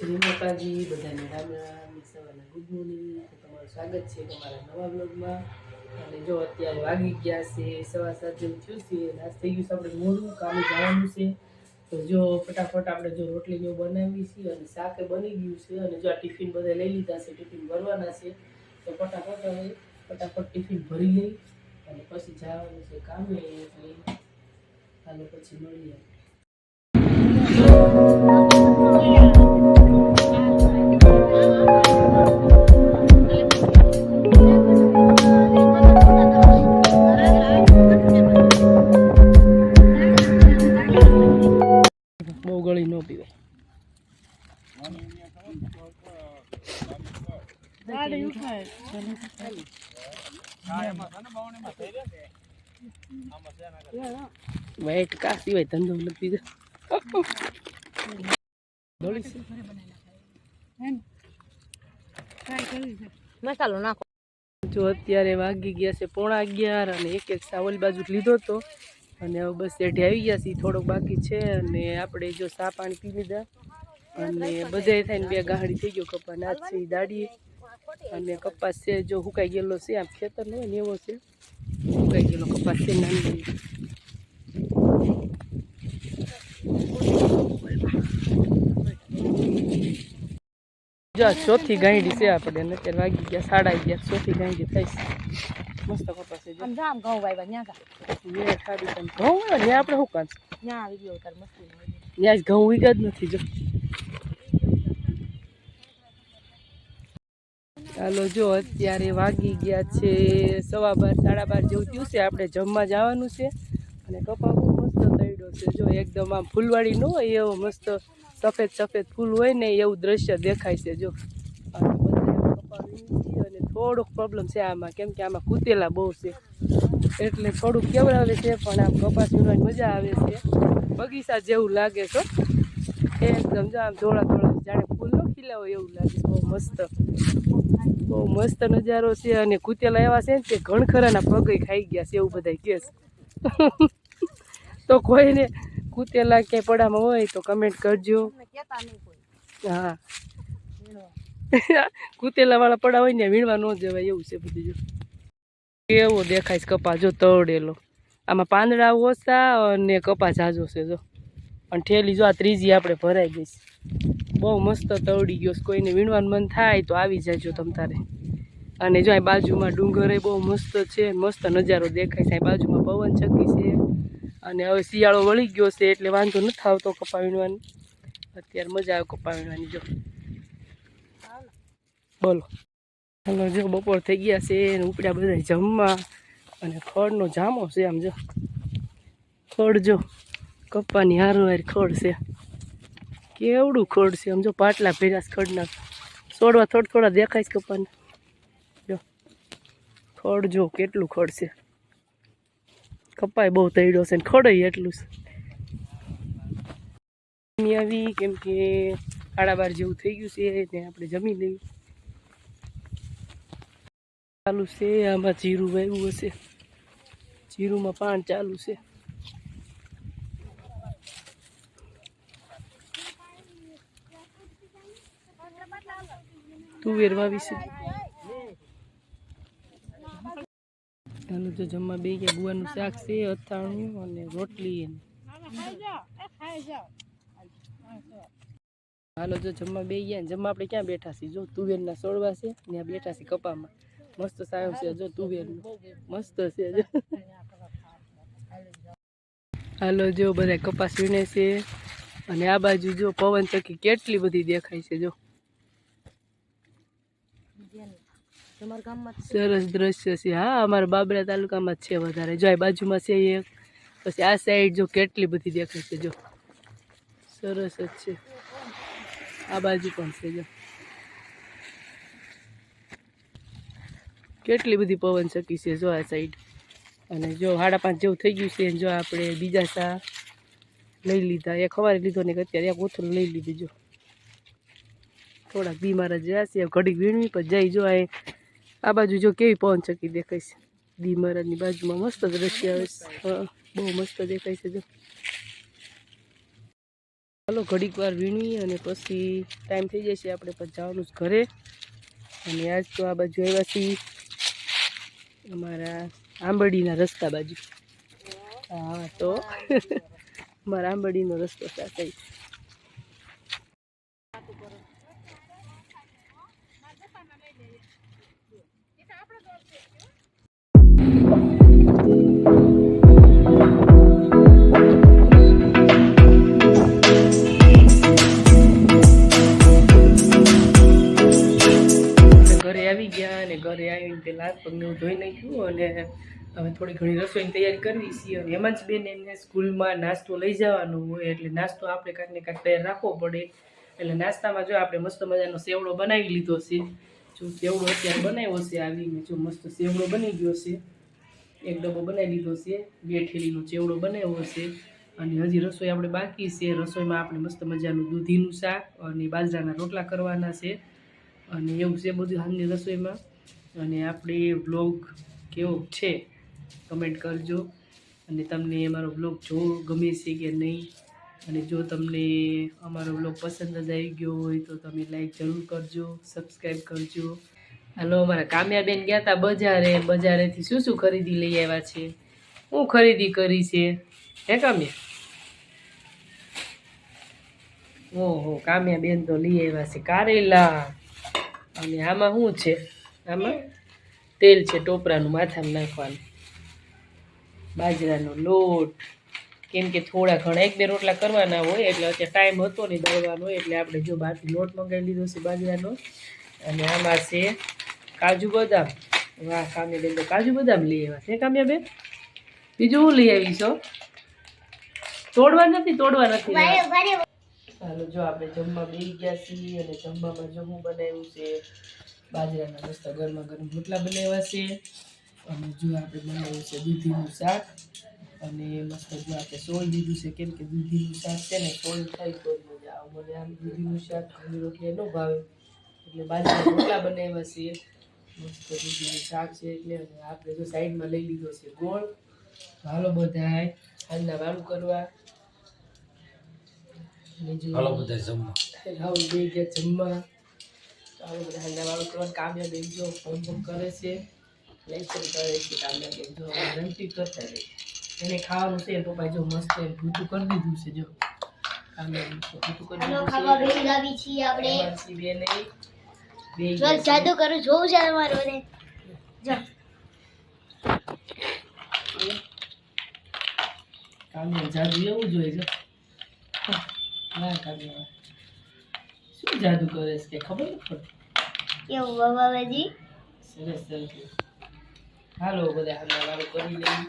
જય માતાજી બધાને રામ રામ સવારના ગુડ મોર્નિંગ. તમારું સ્વાગત છે તમારા નવા બ્લોગમાં અને જો અત્યારે વાગી ગયા છે, સવા સાત જેવું થયું છે નાશ થઈ ગયું છે આપણે મોડું, કામે જવાનું છે. તો જો ફટાફટ આપણે જો રોટલી જો બનાવી છીએ અને શાકે બની ગયું છે અને જો આ ટિફિન બધા લઈ લીધા છે, ટિફિન ભરવાના છે, તો ફટાફટ હવે ફટાફટ ટિફિન ભરી લઈ અને પછી જવાનું છે કામે એટલે હાલો પછી મળીએ. વાઈટ કા સિવાય ધંધો લપી દે. દોડી છે. મસાલો નાખો. જો અત્યારે વાગી ગયા છે પોણા અગિયાર અને એક એક સાવલ બાજુ લીધો તો. અને હવે બસ એઠે આવી ગયા છે થોડોક બાકી છે. અને આપણે જો સા પાણી પી લીધા. અને બધાય થઈને બે ગાહડી થઈ ગયો કપા નાચ છે દાડીએ અને કપાસ છે જો હુકાઈ ગયેલો છે આમ ખેતર ન હોય ને એવો છે. હુકાઈ ગયેલો કપાસ છે નાની. જો આ ચોથી ગાંડી છે આપણે અત્યારે વાગી ગયા સાડા અગિયાર ચોથી ગાંડી થઈ મસ્ત કપાસ છે આમ જામ ઘઉં વાવ્યા ન્યા જા ને ઘઉં ને આપણે શું કામ ન્યા આવી ગયો તાર મસ્તી ઘઉં ઉગ્યા જ નથી જો. ચાલો જો અત્યારે વાગી ગયા છે સવા બાર, સાડા બાર જેવું થયું છે. આપણે જમવા જવાનું છે. અને કપા બહુ મસ્ત તૈડો છે. જો એકદમ આમ ફૂલવાળી ન હોય એવો મસ્ત સફેદ સફેદ ફૂલ હોય ને એવું દ્રશ્ય દેખાય છે. જો અને થોડોક પ્રોબ્લેમ છે આમાં. કેમ કે આમાં કૂતેલા બહુ છે. એટલે થોડુંક કેવડાવે છે, પણ આમ કપાસ વીણવાની મજા આવે છે. બગીચા જેવું લાગે છે. એકદમ જો આમ ધોળા ધોળા જાણે ફૂલ ન ખીલા હોય એવું લાગે મસ્ત. બહુ મસ્ત નજારો છે અને કૂતેલા એવા છે ને તે ઘણખરાના પગે ખાઈ ગયા છે એવું બધા કેસ તો કોઈને કૂતેલા ક્યાંય પડામાં હોય તો કમેન્ટ કરજો. હા. કુતેલા વાળા પડા હોય ને વીણવા ન જવાય એવું છે બધું જો. કેવો દેખાય છે કપા જો તળેલો. આમાં પાંદડા ઓછા અને કપા ઝાઝો છે જો. અને ઠેલી જો આ ત્રીજી આપણે ભરાઈ ગઈ બહુ મસ્ત તવડી ગયો કોઈને વીણવાનું મન થાય તો આવી જજો તમ તારે. અને જો અહીં બાજુમાં ડુંગર બહુ મસ્ત છે. મસ્ત નજારો દેખાય છે. બાજુમાં પવન ચક્કી છે. અને હવે શિયાળો વળી ગયો છે એટલે વાંધો નથી આવતો કપા વીણવાની. અત્યારે મજા આવે કપા વીણવાની, જો. બોલો. હલો, જો બપોર થઈ ગયા છે ને ઉપડ્યા બધા જમવા. અને ખડનો જામો છે આમ, જો. ખડ, જો. કપ્પાની હારું હાર ખડ છે. કેવડું ખડ છે? આમ જો પાટલા ભેર્યા ખડના. છોડવા થોડા થોડા દેખાય છે કપ્પાને. જો ખડ જો કેટલું ખડ છે. કપાય બહુ તૈડો છે ને ખડય એટલું છે. જમી આવી, કેમ કે સાડા જેવું થઈ ગયું છે, ને આપણે જમી લઈએ. ચાલુ છે, આમાં જીરું વાવ્યું હશે. જીરુંમાં પાન ચાલુ છે. તુવેર વાવી છે જો જમવા બે ગયા. ગુવાનું શાક છે, અથાણું અને રોટલી હાલો, જો જમવા બે ગયા જમવા આપણે ક્યાં બેઠા છીએ? જો, તુવેરના સોળવા છે ત્યાં બેઠા છીએ કપામાં. મસ્ત સારું છે, જો, તુવેરનું. મસ્ત છે હાલો, જો, બધા કપાસ વીણે છે. અને આ બાજુ જો પવન ચક્કી કેટલી બધી દેખાય છે, જો. સરસ દ્રશ્ય છે. હા, અમારા બાબરા તાલુકામાં છે વધારે. જો આ બાજુમાં છે એક પછી આ સાઈડ જો કેટલી બધી દેખાય છે, જો. સરસ જ છે. આ બાજુ પણ છે, જો. કેટલી બધી પવન શકી છે, જો આ સાઈડ અને જો સાડા પાંચ જેવું થઈ ગયું છે, જો આપણે બીજા સા લઈ લીધા. એક ખવારે લીધો ને અત્યારે એક ઓથરું લઈ લીધું, જો. થોડાક બીમાર જ રહ્યા છે. ઘડીક વીણવી પણ જાય, જો આ આ બાજુ જો કેવી પવન ચક્કી દેખાય છે. દી મહારાજની બાજુમાં મસ્ત દ્રશ્ય આવે છે. બહુ મસ્ત દેખાય છે જો. ચાલો ઘડીક વાર વીણી અને પછી ટાઈમ થઈ જશે આપણે પછી જવાનું જ ઘરે. અને આજ તો આ બાજુ આવ્યા છીએ અમારા આંબડીના રસ્તા બાજુ. હા, તો અમારા આંબડીનો રસ્તો સાથે આપણે ઘરે આવી ગયા અને ઘરે આવીને પેલા હાથ પગને એવું ધોઈ નાખ્યું અને હવે થોડી ઘણી રસોઈની તૈયારી કરવી છીએ અને એમાં જ બેન એને સ્કૂલમાં નાસ્તો લઈ જવાનો હોય એટલે નાસ્તો આપણે કાંઈક ને કાંઈક તૈયાર રાખવો પડે. એટલે નાસ્તામાં જો આપણે મસ્ત મજાનો સેવડો બનાવી લીધો છે. જો સેવડો અત્યારે બનાવ્યો છે આવીને જો મસ્ત સેવડો બની ગયો છે. એક ડબ્બો બનાવી લીધો છે, બે ઠેલીનો ચેવડો બનાવ્યો છે અને હજી રસોઈ આપણે બાકી છે. રસોઈમાં આપણે મસ્ત મજાનું દૂધીનું શાક અને બાજરાના રોટલા કરવાના છે અને એવું છે બધું હાલની રસોઈમાં. અને આપણે બ્લોગ કેવો છે કમેન્ટ કરજો. અને તમને અમારો બ્લોગ જો ગમે છે કે નહીં. અને જો તમને અમારો બ્લોગ પસંદ જ આવી ગયો હોય તો તમે લાઈક જરૂર કરજો સબસ્ક્રાઈબ કરજો. હાલો, અમારા કામ્યાબેન ગયા હતા બજારે. બજારેથી શું શું ખરીદી લઈ આવ્યા છે? શું ખરીદી કરી છે? હે કામ્યા? ઓહો, કામ્યાબેન તો લઈ આવ્યા છે કારેલા. અને આમાં શું છે? આમાં તેલ છે ટોપરાનું માથામાં નાખવાનું. બાજરાનો લોટ. કેમ કે થોડા ઘણા, એક બે રોટલા કરવાના હોય, એટલે અત્યારે ટાઈમ હતો નહીં દળવાનો, એટલે આપણે જો બહારથી લોટ મંગાવી લીધો છે બાજરાનો. અને આમાં છે કાજુ બદામ. વાહ કામ્યાબેન તો કાજુ બદામ લઈ આવ્યા છે કામ્યાબેન બીજું હું લઈ આવી છો તોડવા નથી તોડવા નથી ચાલો જો આપણે જમવા બેસી ગયા છીએ અને જમવામાં જમવું બનાવ્યું છે બાજરાના મસ્ત ગરમા ગરમ રોટલા બનાવ્યા છે. અને જો આપણે બનાવ્યું છે દૂધીનું શાક અને મસ્ત જો આપણે સોલ દીધું છે કેમ કે દૂધીનું શાક છે ને સોલ થાય તો મજા આવે. મને આમ દૂધીનું શાક ઘણી રોટલી ન ભાવે. એટલે બાજરાના રોટલા બનાવ્યા છે. મસ્ત દૂધીનું શાક છે એટલે આપણે જો સાઈડમાં લઈ લીધો છે ગોળ. હાલો બધા આજના વાળું કરવા. હાલો બધા જમવા. રાહુલ બે ગયા જમવા. હાલો બધા હાંડા વાળું કરવા કામ્યા બેન જો ફોન ફોન કરે છે. લેક્ચર કરે છે કામ્યા બેન જો રમતી કરતા રહે. એને ખાવાનું છે પપ્પા જો મસ્ત એમ ભૂતું કરી દીધું છે જો. કામ્યા ભૂતું કરી દીધું છે. ખાવા છે આવી છીએ આપણે. બેને. ચાલ જાદુ કરું જોવું છે તમારો ને જો. જાદુ એવું જોઈએ છે. ના કામ્યા શું જાદુ કરે છે? કે ખબર નથી પડતી? કેવું બાબાજી? સરસ સરસ. હાલો બધા હાલો કરી લઈએ.